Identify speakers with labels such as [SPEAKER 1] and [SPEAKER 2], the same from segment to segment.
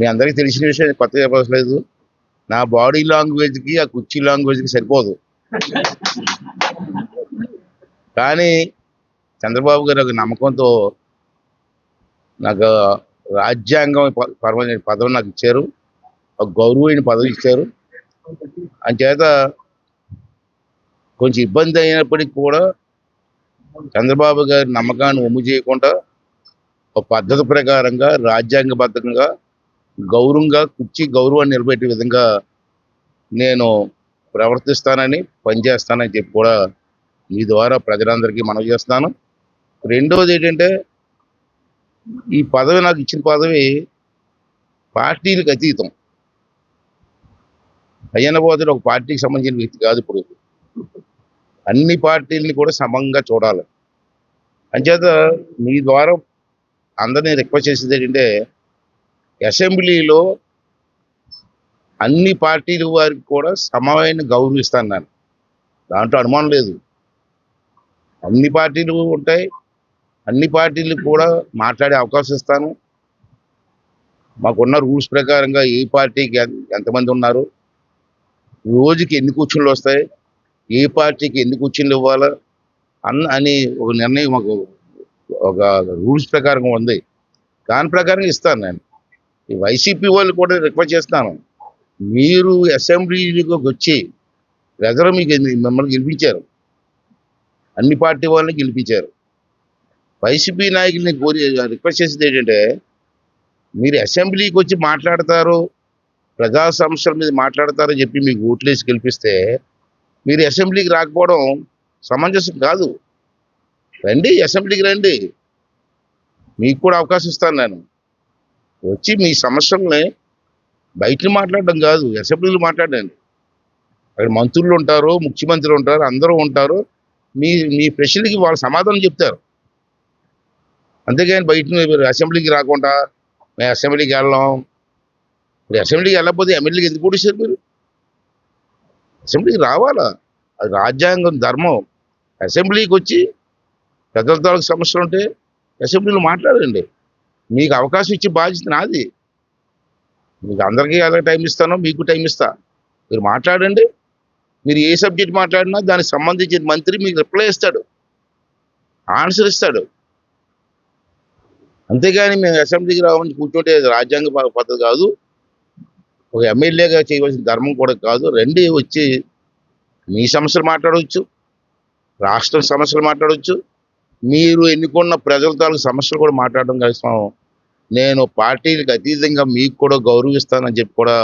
[SPEAKER 1] మీ అందరికీ తెలిసిన విషయం కొత్తగా చెప్పలేదు నా బాడీ లాంగ్వేజ్కి ఆ కుర్చీ లాంగ్వేజ్కి సరిపోదు. కానీ చంద్రబాబు గారు ఒక నమ్మకంతో నాకు రాజ్యాంగం ప- పరమైన పదవి నాకు ఇచ్చారు. ఒక గౌరవమైన పదవి ఇచ్చారు. అంచేత కొంచెం ఇబ్బంది అయినప్పటికీ కూడా చంద్రబాబు గారి నమ్మకాన్ని ఒమ్ము చేయకుండా ఒక పద్ధతి ప్రకారంగా రాజ్యాంగబద్ధంగా గౌరవంగా కుర్చీ గౌరవాన్ని నిలబెట్టే విధంగా నేను ప్రవర్తిస్తానని పనిచేస్తానని చెప్పి కూడా మీ ద్వారా ప్రజలందరికీ మనవి చేస్తున్నాను. రెండవది ఏంటంటే ఈ పదవి నాకు ఇచ్చిన పదవి పార్టీలకు అతీతం. అయ్యన్న ఒక పార్టీకి సంబంధించిన వ్యక్తి కాదు ఇప్పుడు. అన్ని పార్టీలని కూడా సమంగా చూడాలి. అంచేత మీ ద్వారా అందరినీ రిక్వెస్ట్ చేసేది ఏంటంటే అసెంబ్లీలో అన్ని పార్టీల వారికి కూడా సమమైన గౌరవిస్తాను నేను దాంట్లో అనుమానం లేదు. అన్ని పార్టీలు ఉంటాయి. అన్ని పార్టీలకు కూడా మాట్లాడే అవకాశం ఇస్తాను. మాకున్న రూల్స్ ప్రకారంగా ఏ పార్టీకి ఎంతమంది ఉన్నారు? రోజుకి ఎన్ని కూర్చుళ్ళు వస్తాయి? ఏ పార్టీకి ఎన్ని కూర్చుళ్ళు ఇవ్వాలా? అన్న అని ఒక నిర్ణయం మాకు ఒక రూల్స్ ప్రకారం ఉంది. దాని ప్రకారం ఇస్తాను నేను. ఈ వైసీపీ వాళ్ళు కూడా రిక్వెస్ట్ చేస్తాను మీరు అసెంబ్లీకి వచ్చి ప్రజలు మీకు మిమ్మల్ని గెలిపించారు. అన్ని పార్టీ వాళ్ళని గెలిపించారు. వైసీపీ నాయకుల్ని కోరి రిక్వెస్ట్ చేసేది ఏంటంటే మీరు అసెంబ్లీకి వచ్చి మాట్లాడతారు ప్రజా సమస్యల మీద మాట్లాడతారని చెప్పి మీకు ఓట్లేసి గెలిపిస్తే మీరు అసెంబ్లీకి రాకపోవడం సమంజసం కాదు. రండి అసెంబ్లీకి రండి. మీకు కూడా అవకాశం ఇస్తాను నేను. వచ్చి మీ సమస్యల్ని బయట మాట్లాడడం కాదు అసెంబ్లీలు మాట్లాడండి. అక్కడ మంత్రులు ఉంటారు ముఖ్యమంత్రులు ఉంటారు అందరూ ఉంటారు. మీ మీ ప్రశ్నలకి వాళ్ళు సమాధానం చెప్తారు. అంతేగాని బయట మీరు అసెంబ్లీకి రాకుండా మేము అసెంబ్లీకి వెళ్ళాం. ఇప్పుడు అసెంబ్లీకి వెళ్ళకపోతే ఎమ్మెల్యేకి ఎందుకు కూడిస్తారు మీరు? అసెంబ్లీకి రావాలా? అది రాజ్యాంగం ధర్మం. అసెంబ్లీకి వచ్చి పెద్దల తాలూకు సమస్యలు ఉంటే అసెంబ్లీలో మాట్లాడండి. మీకు అవకాశం ఇచ్చి బాధ్యత నాది. మీకు అందరికీ ఎలా టైం ఇస్తానో మీకు టైం ఇస్తా. మీరు మాట్లాడండి. మీరు ఏ సబ్జెక్ట్ మాట్లాడినా దానికి సంబంధించిన మంత్రి మీకు రిప్లై ఇస్తాడు. ఆన్సర్ ఇస్తాడు. అంతేగాని మేము అసెంబ్లీకి రావాలని కూర్చుంటే రాజ్యాంగ పద్ధతి కాదు. ఒక ఎమ్మెల్యేగా చేయవలసిన ధర్మం కూడా కాదు. రెండు వచ్చి మీ సమస్యలు మాట్లాడవచ్చు. రాష్ట్రం సమస్యలు మాట్లాడవచ్చు. మీరు ఎన్నుకున్న ప్రజల తాలూకు సమస్యలు కూడా మాట్లాడడం కలిసి నేను పార్టీలకు అతీతంగా మీకు కూడా గౌరవిస్తానని చెప్పి కూడా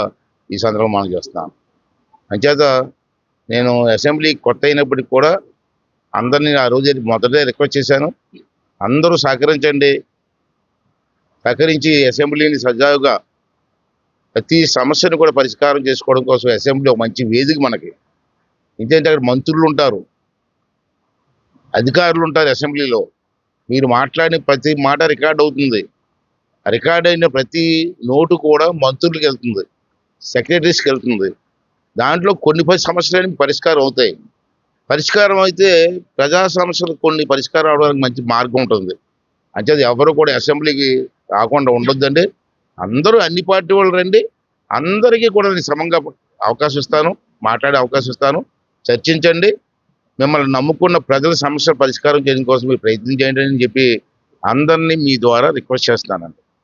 [SPEAKER 1] ఈ సందర్భం మనం చేస్తున్నాను అంచేత నేను అసెంబ్లీ కొత్త అయినప్పటికి కూడా అందరినీ ఆ రోజు మొదటే రిక్వెస్ట్ చేశాను. అందరూ సహకరించండి. సహకరించి అసెంబ్లీని సజావుగా ప్రతి సమస్యను కూడా పరిష్కారం చేసుకోవడం కోసం అసెంబ్లీ ఒక మంచి వేదిక మనకి. ఎందుకంటే అక్కడ మంత్రులు ఉంటారు. అధికారులు ఉంటారు అసెంబ్లీలో. మీరు మాట్లాడిన ప్రతి మాట రికార్డ్ అవుతుంది. రికార్డ్ అయిన ప్రతి నోటు కూడా మంత్రులకు వెళ్తుంది సెక్రటరీస్కి వెళ్తుంది. దాంట్లో కొన్ని పరి సమస్యలు పరిష్కారం అవుతాయి. పరిష్కారం అయితే ప్రజా సమస్యలకు కొన్ని పరిష్కారం అవడానికి మంచి మార్గం ఉంటుంది. అంటే ఎవరు కూడా అసెంబ్లీకి రాకుండా ఉండొద్దండి. అందరూ అన్ని పార్టీ వాళ్ళు రండి. అందరికీ కూడా నేను సమంగా అవకాశం ఇస్తాను మాట్లాడే అవకాశం ఇస్తాను. చర్చించండి. మిమ్మల్ని నమ్ముకున్న ప్రజల సమస్యల పరిష్కారం చేయడం కోసం మీరు ప్రయత్నం చేయండి అని చెప్పి అందరినీ మీ ద్వారా రిక్వెస్ట్ చేస్తున్నానండి.